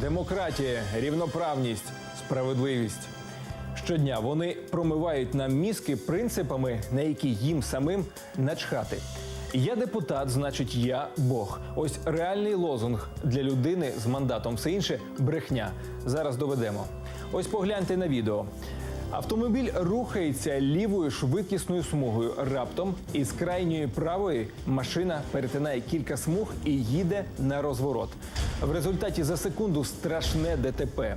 демократія, рівноправність, справедливість. Щодня вони промивають нам мізки принципами, на які їм самим начхати. Я депутат, значить, я Бог. Ось реальний лозунг для людини з мандатом. Все інше брехня. Зараз доведемо. Ось погляньте на відео. Автомобіль рухається лівою швидкісною смугою. Раптом із крайньої правої машина перетинає кілька смуг і їде на розворот. В результаті за секунду страшне ДТП.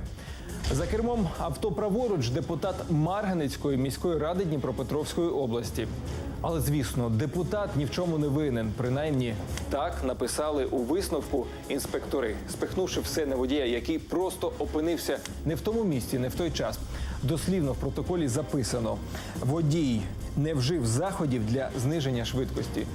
За кермом авто праворуч депутат Марганецької міської ради Дніпропетровської області. Але звісно, депутат ні в чому не винен. Принаймні так написали у висновку інспектори, спихнувши все на водія, який просто опинився не в тому місці, не в той час. Дослівно в протоколі записано: водій не вжив заходів для зниження швидкості.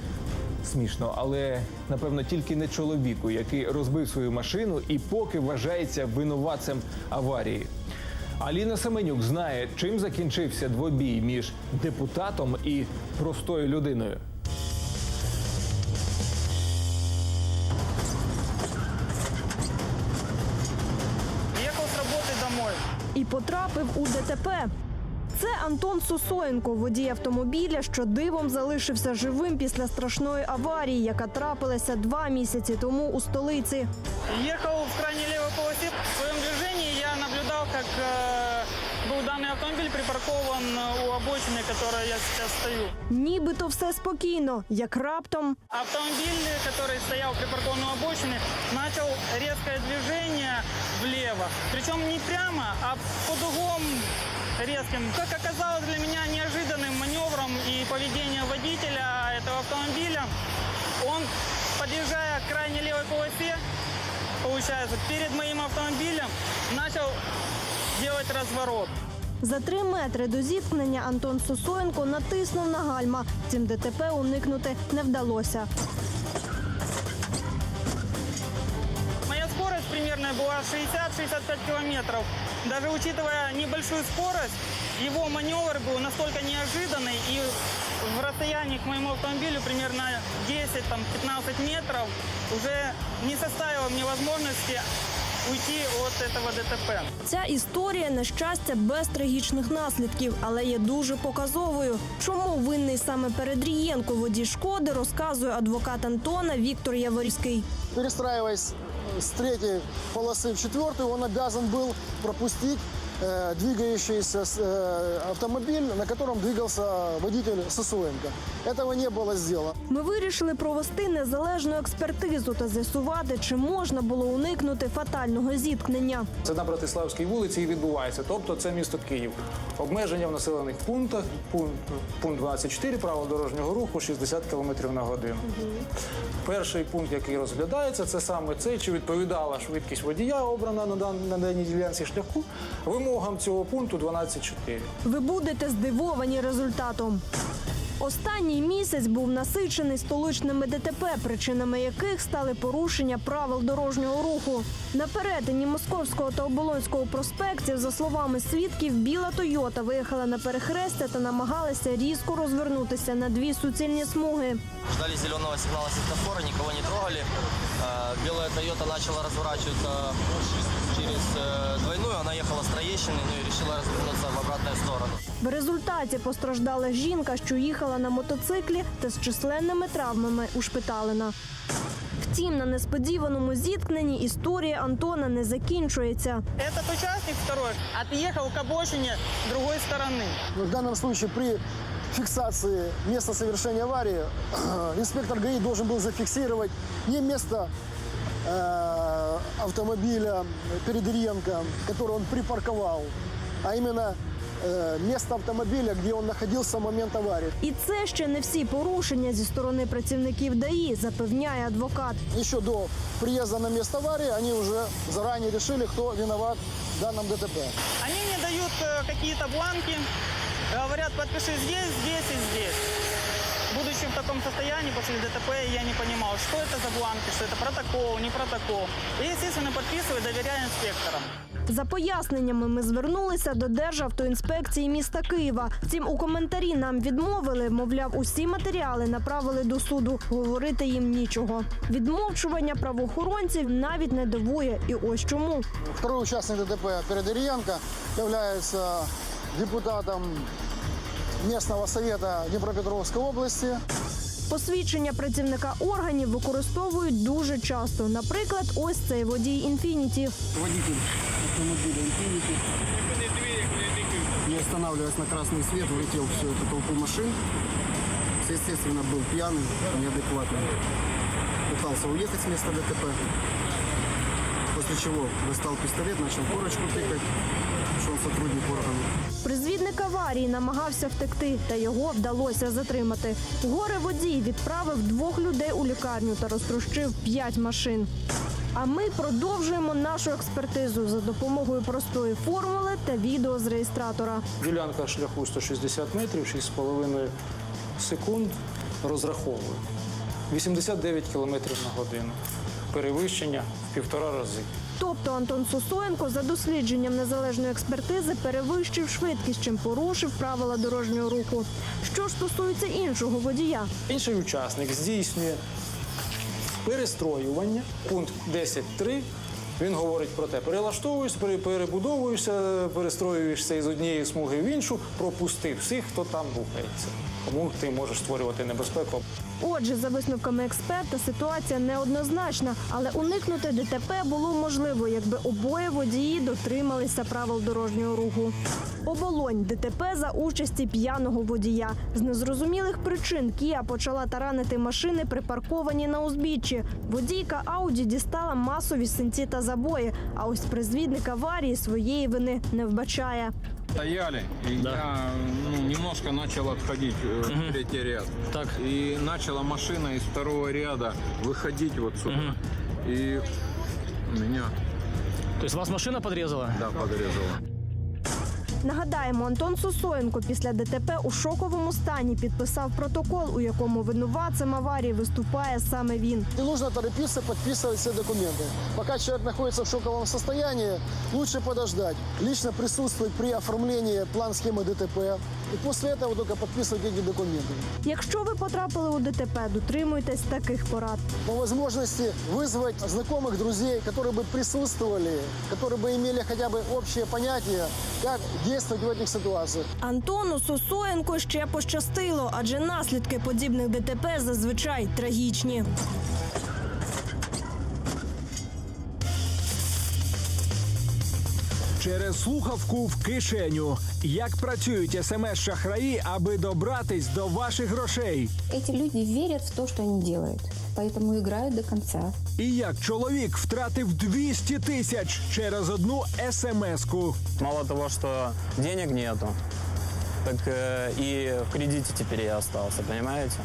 Смішно, але напевно тільки не чоловіку, який розбив свою машину і поки вважається винуватцем аварії. Аліна Семенюк знає, чим закінчився двобій між депутатом і простою людиною. Ехал с работы домой. і потрапив у ДТП. Це Антон Сосоєнко, водій автомобіля, що дивом залишився живим після страшної аварії, яка трапилася два місяці тому у столиці. Ехал в крайней левой полосе. В своем движении я наблюдал, как э, был данный автомобиль припаркован э, у обочины, которой я сейчас стою. Нібито все спокійно, як раптом Автомобиль, который стоял припаркован у обочины, начал резкое движение влево. Причем не прямо, а под углом резким. Как оказалось для меня неожиданным маневром и поведением водителя этого автомобиля, он, подъезжая к крайней левой полосе, получается, перед моим автомобилем начал делать разворот. за три метри до зіткнення Антон Сосоєнко натиснув на гальма. Цим ДТП уникнути не вдалося. Моя скорость примерно была 60-65 километров. Даже учитывая небольшую скорость, его маневр был настолько неожиданный и в расстоянии к моему автомобилю примерно 10-15 метров уже не составило мне возможности уйти от этого ДТП. Ця історія, на щастя, без трагічних наслідків, але є дуже показовою. Чому винний саме Передрієнко водій шкоди, розказує адвокат Антона Віктор Яворівський. перестраиваясь с третьей полосы в четвертую, он обязан был пропустить э, двигающийся с- э, автомобиль, на котором двигался водитель Сосуенко. Этого не было сделано. Ми вирішили провести незалежну експертизу та з'ясувати, чи можна було уникнути фатального зіткнення. Це на Братиславській вулиці і відбувається. Тобто це місто Київ. Обмеження в населених пунктах, пункт, пункт 24, правил дорожнього руху 60 км на годину. Перший пункт, який розглядається, це саме цей, чи відповідала швидкість водія, обрана на, дан- на даній ділянці шляху, вимогам цього пункту 12.4. Ви будете здивовані результатом. Останній місяць був насичений столичними ДТП, причинами яких стали порушення правил дорожнього руху. На перетині Московського та Оболонського проспектів, за словами свідків, біла Тойота виїхала на перехрестя та намагалася різко розвернутися на дві суцільні смуги. Ждали зеленого сигнала светофора, никого не трогали. Э, Белая Тойота начала разворачиваться через э, двойную, она ехала с Троещины, ну и решила развернуться в обратную сторону. В результаті постраждала жінка, що їхала на мотоциклі та з численними травмами ушпиталена. Втім, на несподіваному зіткненні історія Антона не закінчується. Этот участник второй отъехал к обочине другой стороны. В данном случае при фиксации места совершения аварии инспектор ГАИ должен был зафиксировать не место э, автомобиля Передыренко, который он припарковал, а именно э, место автомобиля, где он находился в момент аварии. І це ще не всі порушення зі сторони працівників ДАІ, запевняє адвокат. Еще до приезда на место аварии они уже заранее решили, кто виноват в данном ДТП. Они мне дают э, какие-то бланки, говорят, подпиши здесь, здесь и здесь. Будучи в таком состоянии после ДТП, я не понимал, что это за бланки, что это протокол, не протокол. И, естественно, подписываю, доверяю инспекторам. За поясненнями ми звернулися до Державтоінспекції міста Києва. Втім, у коментарі нам відмовили, мовляв, усі матеріали направили до суду. Говорити їм нічого. Відмовчування правоохоронців навіть не дивує. І ось чому. Второй участник ДТП Передырьянко является депутатом местного совета Днепропетровской области. Посвідчення працівника органів використовують дуже часто. Наприклад, ось цей водій інфініті. водитель автомобиля Infiniti, не останавливаясь на красный свет, влетел в всю эту толпу машин. Естественно, был пьяный, неадекватный. Пытался уехать с места ДТП. После чего достал пистолет, начал корочку тыкать, что он сотрудник органов. Призвідник аварії намагався втекти, та його вдалося затримати. Горе водій відправив двох людей у лікарню та розтрощив п'ять машин. А ми продовжуємо нашу експертизу за допомогою простої формули та відео з реєстратора. Ділянка шляху 160 метрів, 6,5 секунд розраховую. 89 кілометрів на годину. Перевищення в півтора рази. Тобто Антон Сосоєнко за дослідженням незалежної експертизи перевищив швидкість, чим порушив правила дорожнього руху. Що ж стосується іншого водія, Інший учасник здійснює перестроювання. Пункт 10.3. Він говорить про те, перелаштовуєшся, перебудовуєшся, перестроюєшся із однієї смуги в іншу, пропусти всіх, хто там рухається. Тому ти можеш створювати небезпеку. Отже, за висновками експерта, ситуація неоднозначна, але уникнути ДТП було можливо, якби обоє водії дотрималися правил дорожнього руху. Оболонь ДТП за участі п'яного водія. З незрозумілих причин Кія почала таранити машини, припарковані на узбіччі. Водійка Ауді дістала масові синці та забої. А ось призвідник аварії своєї вини не вбачає. Стояли, и я ну, немножко начал отходить э, в третий ряд. Так. И начала машина из второго ряда выходить вот сюда. И меня, То есть вас машина подрезала? да, подрезала. Нагадаємо, Антон Сосоєнко після ДТП у шоковому стані підписав протокол, у якому винуватцем аварії виступає саме він. Не нужно торопиться подписывать все документы. Пока человек находится в шоковом состоянии, лучше подождать. Лично присутствовать при оформлении план-схемы ДТП. И после этого только подписывать эти документы. Якщо ви потрапили у ДТП, дотримуйтесь таких порад. По возможности вызвать знакомых, друзей, которые бы присутствовали, которые бы имели хотя бы общее понятие, как действовать в этих ситуациях. Антону Сосоєнко ще пощастило, адже наслідки подібних ДТП зазвичай трагічні. Через слухавку в кишеню. Як працюють смс-шахраї, аби добратись до ваших грошей? Эти люди верят в то, что они делают, поэтому играют до конца. І як чоловік втратив 200 тисяч через одну смс-ку. Мало того, что денег нету, так э, и в кредите теперь я остался, понимаете?